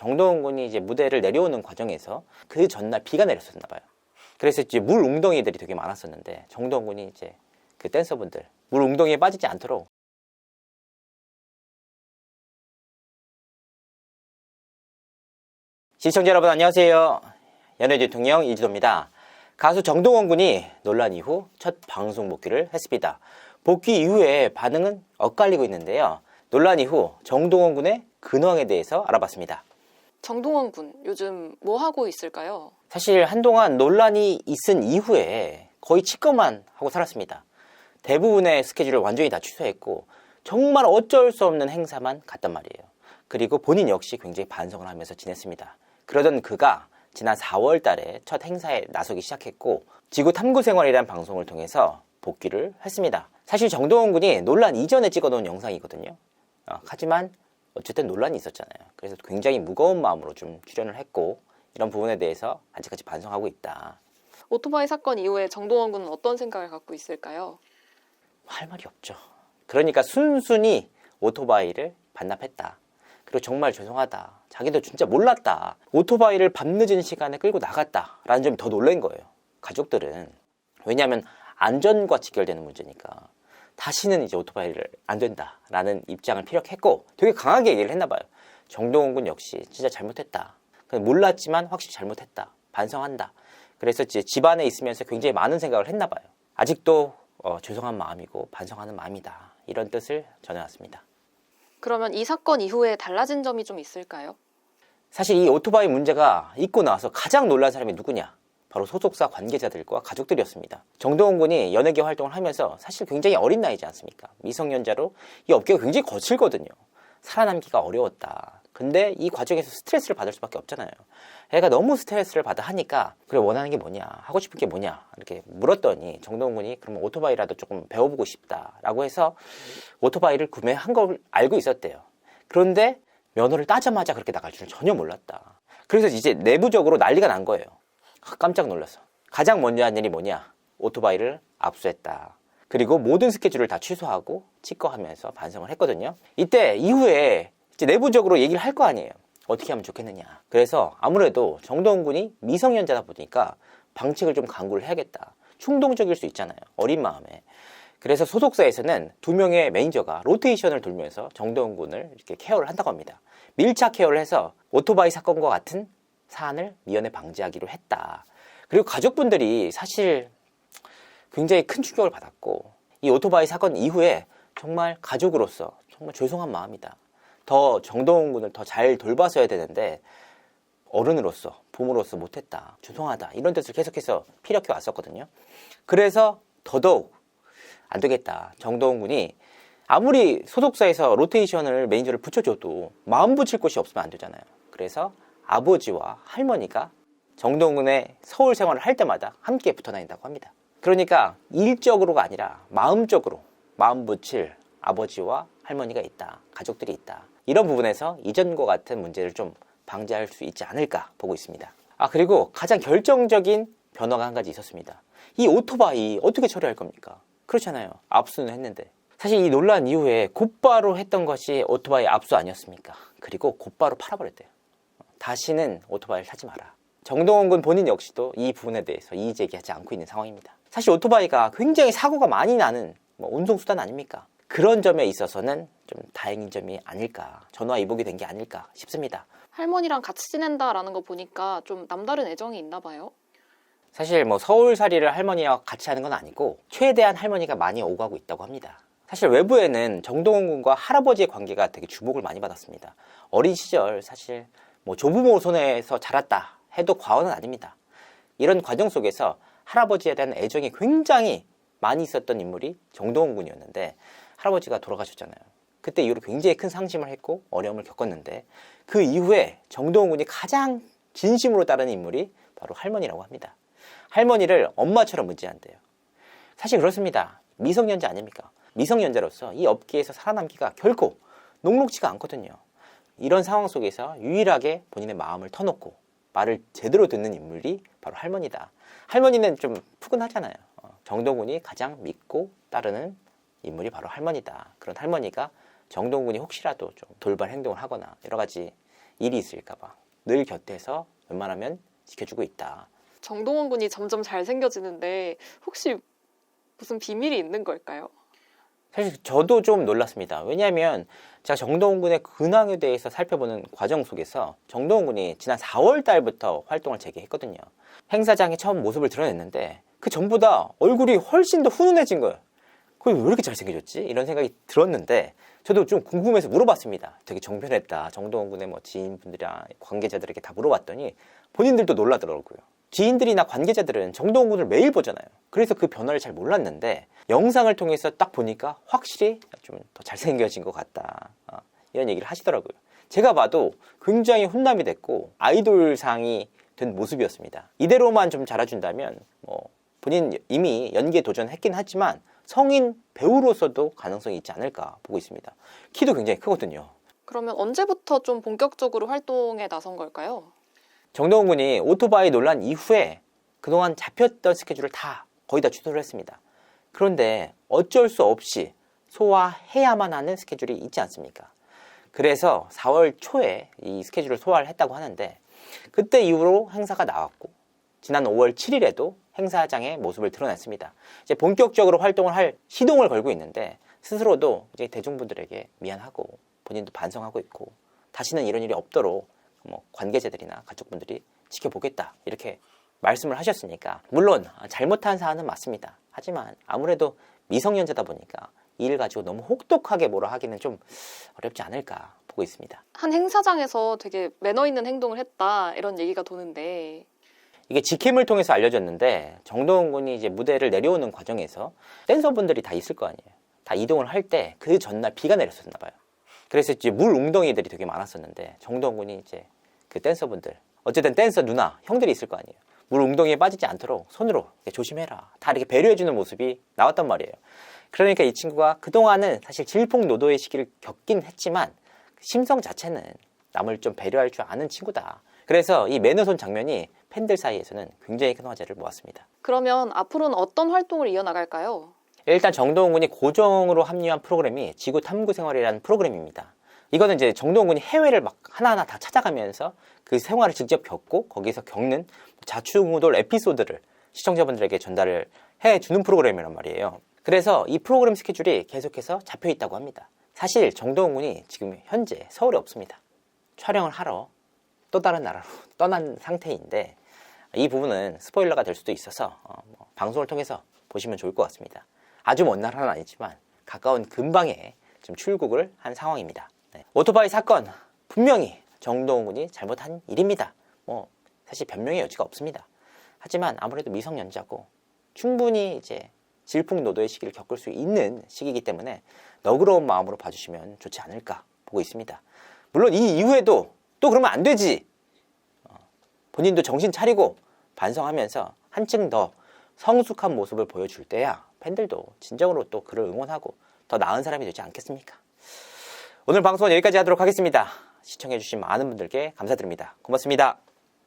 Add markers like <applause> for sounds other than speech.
정동원 군이 이제 무대를 내려오는 과정에서 그 전날 비가 내렸었나 봐요. 그래서 이제 물 웅덩이들이 되게 많았었는데 정동원 군이 이제 그 댄서분들 물 웅덩이에 빠지지 않도록 시청자 여러분 안녕하세요. 연예 대통령 이지도입니다. 가수 정동원 군이 논란 이후 첫 방송 복귀를 했습니다. 복귀 이후에 반응은 엇갈리고 있는데요. 논란 이후 정동원 군의 근황에 대해서 알아봤습니다. 정동원 군 요즘 뭐 하고 있을까요? 사실 한동안 논란이 있은 이후에 거의 치과만 하고 살았습니다. 대부분의 스케줄을 완전히 다 취소했고 정말 어쩔 수 없는 행사만 갔단 말이에요. 그리고 본인 역시 굉장히 반성을 하면서 지냈습니다. 그러던 그가 지난 4월 달에 첫 행사에 나서기 시작했고 지구 탐구 생활이라는 방송을 통해서 복귀를 했습니다. 사실 정동원 군이 논란 이전에 찍어놓은 영상이거든요. 어, 하지만 어쨌든 논란이 있었잖아요. 그래서 굉장히 무거운 마음으로 좀 출연을 했고 이런 부분에 대해서 아직까지 반성하고 있다. 오토바이 사건 이후에 정동원 군은 어떤 생각을 갖고 있을까요? 할 말이 없죠. 그러니까 순순히 오토바이를 반납했다. 그리고 정말 죄송하다. 자기도 진짜 몰랐다. 오토바이를 밤늦은 시간에 끌고 나갔다. 라는 점이 더 놀란 거예요. 가족들은. 왜냐하면 안전과 직결되는 문제니까. 다시는 이제 오토바이를 안 된다. 라는 입장을 피력했고 되게 강하게 얘기를 했나 봐요. 정동원 군 역시 진짜 잘못했다. 그냥 몰랐지만 확실히 잘못했다. 반성한다. 그래서 이제 집안에 있으면서 굉장히 많은 생각을 했나 봐요. 아직도 어, 죄송한 마음이고 반성하는 마음이다. 이런 뜻을 전해왔습니다. 그러면 이 사건 이후에 달라진 점이 좀 있을까요? 사실 이 오토바이 문제가 있고 나서 가장 놀란 사람이 누구냐? 바로 소속사 관계자들과 가족들이었습니다. 정동원 군이 연예계 활동을 하면서 사실 굉장히 어린 나이지 않습니까? 미성년자로 이 업계가 굉장히 거칠거든요. 살아남기가 어려웠다. 근데 이 과정에서 스트레스를 받을 수밖에 없잖아요. 애가 너무 스트레스를 받아 하니까 그래 원하는 게 뭐냐 하고 싶은 게 뭐냐 이렇게 물었더니 정동원 군이 그러면 오토바이라도 조금 배워보고 싶다라고 해서 오토바이를 구매한 걸 알고 있었대요. 그런데 면허를 따자마자 그렇게 나갈 줄은 전혀 몰랐다. 그래서 이제 내부적으로 난리가 난 거예요. 아, 깜짝 놀라서. 가장 먼저 한 일이 뭐냐? 오토바이를 압수했다. 그리고 모든 스케줄을 다 취소하고 치과하면서 반성을 했거든요. 이때 이후에 내부적으로 얘기를 할 거 아니에요. 어떻게 하면 좋겠느냐. 그래서 아무래도 정동원 군이 미성년자다 보니까 방책을 좀 강구를 해야겠다. 충동적일 수 있잖아요. 어린 마음에. 그래서 소속사에서는 두 명의 매니저가 로테이션을 돌면서 정동원 군을 이렇게 케어를 한다고 합니다. 밀착 케어를 해서 오토바이 사건과 같은 사안을 미연에 방지하기로 했다. 그리고 가족분들이 사실 굉장히 큰 충격을 받았고 이 오토바이 사건 이후에 정말 가족으로서 정말 죄송한 마음이다. 더 정동원 군을 더 잘 돌봤어야 되는데 어른으로서 부모로서 못했다. 죄송하다. 이런 뜻을 계속해서 피력해 왔었거든요. 그래서 더더욱 안 되겠다. 정동원 군이 아무리 소속사에서 로테이션을 매니저를 붙여줘도 마음 붙일 곳이 없으면 안 되잖아요. 그래서 아버지와 할머니가 정동원 군의 서울 생활을 할 때마다 함께 붙어 다닌다고 합니다. 그러니까 일적으로가 아니라 마음적으로 마음 붙일 아버지와 할머니가 있다. 가족들이 있다. 이런 부분에서 이전과 같은 문제를 좀 방지할 수 있지 않을까 보고 있습니다. 아, 그리고 가장 결정적인 변화가 한 가지 있었습니다. 이 오토바이 어떻게 처리할 겁니까? 그렇잖아요. 압수는 했는데. 사실 이 논란 이후에 곧바로 했던 것이 오토바이 압수 아니었습니까? 그리고 곧바로 팔아버렸대요. 다시는 오토바이를 타지 마라. 정동원 군 본인 역시도 이 부분에 대해서 이의 제기하지 않고 있는 상황입니다. 사실 오토바이가 굉장히 사고가 많이 나는 뭐 운송수단 아닙니까? 그런 점에 있어서는 좀 다행인 점이 아닐까, 전화 이복이 된 게 아닐까 싶습니다. 할머니랑 같이 지낸다라는 거 보니까 좀 남다른 애정이 있나 봐요. 사실 뭐 서울살이를 할머니와 같이 하는 건 아니고 최대한 할머니가 많이 오가고 있다고 합니다. 사실 외부에는 정동원 군과 할아버지의 관계가 되게 주목을 많이 받았습니다. 어린 시절 사실 뭐 조부모 손에서 자랐다 해도 과언은 아닙니다. 이런 과정 속에서 할아버지에 대한 애정이 굉장히 많이 있었던 인물이 정동원 군이었는데 할아버지가 돌아가셨잖아요. 그때 이후로 굉장히 큰 상심을 했고 어려움을 겪었는데 그 이후에 정동원 군이 가장 진심으로 따르는 인물이 바로 할머니라고 합니다. 할머니를 엄마처럼 의지한대요. 사실 그렇습니다. 미성년자 아닙니까? 미성년자로서 이 업계에서 살아남기가 결코 녹록지가 않거든요. 이런 상황 속에서 유일하게 본인의 마음을 터놓고 말을 제대로 듣는 인물이 바로 할머니다. 할머니는 좀 푸근하잖아요. 어, 정동군이 가장 믿고 따르는 인물이 바로 할머니다. 그런 할머니가 정동군이 혹시라도 좀 돌발 행동을 하거나 여러 가지 일이 있을까봐 늘 곁에서 웬만하면 지켜주고 있다. 정동원 군이 점점 잘생겨지는데 혹시 무슨 비밀이 있는 걸까요? 사실 저도 좀 놀랐습니다. 왜냐하면 제가 정동훈 군의 근황에 대해서 살펴보는 과정 속에서 정동훈 군이 지난 4월 달부터 활동을 재개했거든요. 행사장에 처음 모습을 드러냈는데 그 전보다 얼굴이 훨씬 더 훈훈해진 거예요. 그왜 이렇게 잘생겨졌지? 이런 생각이 들었는데 저도 좀 궁금해서 물어봤습니다. 되게 정편했다. 정동훈 군의 뭐 지인분들이나 관계자들에게 다 물어봤더니 본인들도 놀라더라고요. 지인들이나 관계자들은 정동훈 군을 매일 보잖아요. 그래서 그 변화를 잘 몰랐는데 영상을 통해서 딱 보니까 확실히 좀 더 잘생겨진 것 같다. 어, 이런 얘기를 하시더라고요. 제가 봐도 굉장히 훈남이 됐고 아이돌상이 된 모습이었습니다. 이대로만 좀 자라준다면 뭐 본인 이미 연기에 도전했긴 하지만 성인 배우로서도 가능성이 있지 않을까 보고 있습니다. 키도 굉장히 크거든요. 그러면 언제부터 좀 본격적으로 활동에 나선 걸까요? 정동훈 군이 오토바이 논란 이후에 그동안 잡혔던 스케줄을 다 거의 다 취소를 했습니다. 그런데 어쩔 수 없이 소화해야만 하는 스케줄이 있지 않습니까? 그래서 4월 초에 이 스케줄을 소화를 했다고 하는데 그때 이후로 행사가 나왔고 지난 5월 7일에도 행사장의 모습을 드러냈습니다. 이제 본격적으로 활동을 할 시동을 걸고 있는데 스스로도 이제 대중분들에게 미안하고 본인도 반성하고 있고 다시는 이런 일이 없도록 뭐 관계자들이나 가족분들이 지켜보겠다 이렇게 말씀을 하셨으니까 물론 잘못한 사안은 맞습니다. 하지만 아무래도 미성년자다 보니까 이일 가지고 너무 혹독하게 뭐라 하기는 좀 어렵지 않을까 보고 있습니다. 한 행사장에서 되게 매너 있는 행동을 했다 이런 얘기가 도는데 이게 지킴을 통해서 알려졌는데 정동훈 군이 이제 무대를 내려오는 과정에서 댄서분들이 다 있을 거 아니에요. 다 이동을 할 때 그 전날 비가 내렸었나 봐요. 그래서 이제 물 웅덩이들이 되게 많았었는데 정동훈 군이 이제 그 댄서분들 어쨌든 댄서 누나 형들이 있을 거 아니에요. 물 웅덩이에 빠지지 않도록 손으로 조심해라. 다 이렇게 배려해주는 모습이 나왔단 말이에요. 그러니까 이 친구가 그동안은 사실 질풍노도의 시기를 겪긴 했지만 심성 자체는 남을 좀 배려할 줄 아는 친구다. 그래서 이 매너손 장면이 팬들 사이에서는 굉장히 큰 화제를 모았습니다. 그러면 앞으로는 어떤 활동을 이어나갈까요? 일단 정동훈 군이 고정으로 합류한 프로그램이 지구 탐구 생활이라는 프로그램입니다. 이거는 이제 정동훈 군이 해외를 막 하나하나 다 찾아가면서 그 생활을 직접 겪고 거기서 겪는 자충우돌 에피소드를 시청자분들에게 전달을 해주는 프로그램이란 말이에요. 그래서 이 프로그램 스케줄이 계속해서 잡혀 있다고 합니다. 사실 정동훈 군이 지금 현재 서울에 없습니다. 촬영을 하러 또 다른 나라로 <laughs> 떠난 상태인데 이 부분은 스포일러가 될 수도 있어서 어, 뭐 방송을 통해서 보시면 좋을 것 같습니다. 아주 먼 나라는 아니지만 가까운 근방에 좀 출국을 한 상황입니다. 네. 오토바이 사건 분명히 정동훈 군이 잘못한 일입니다. 뭐 사실 변명의 여지가 없습니다. 하지만 아무래도 미성년자고 충분히 이제 질풍노도의 시기를 겪을 수 있는 시기이기 때문에 너그러운 마음으로 봐주시면 좋지 않을까 보고 있습니다. 물론 이 이후에도 또 그러면 안 되지. 어, 본인도 정신 차리고 반성하면서 한층 더 성숙한 모습을 보여줄 때야 팬들도 진정으로 또 그를 응원하고 더 나은 사람이 되지 않겠습니까? 오늘 방송은 여기까지 하도록 하겠습니다. 시청해주신 많은 분들께 감사드립니다. 고맙습니다.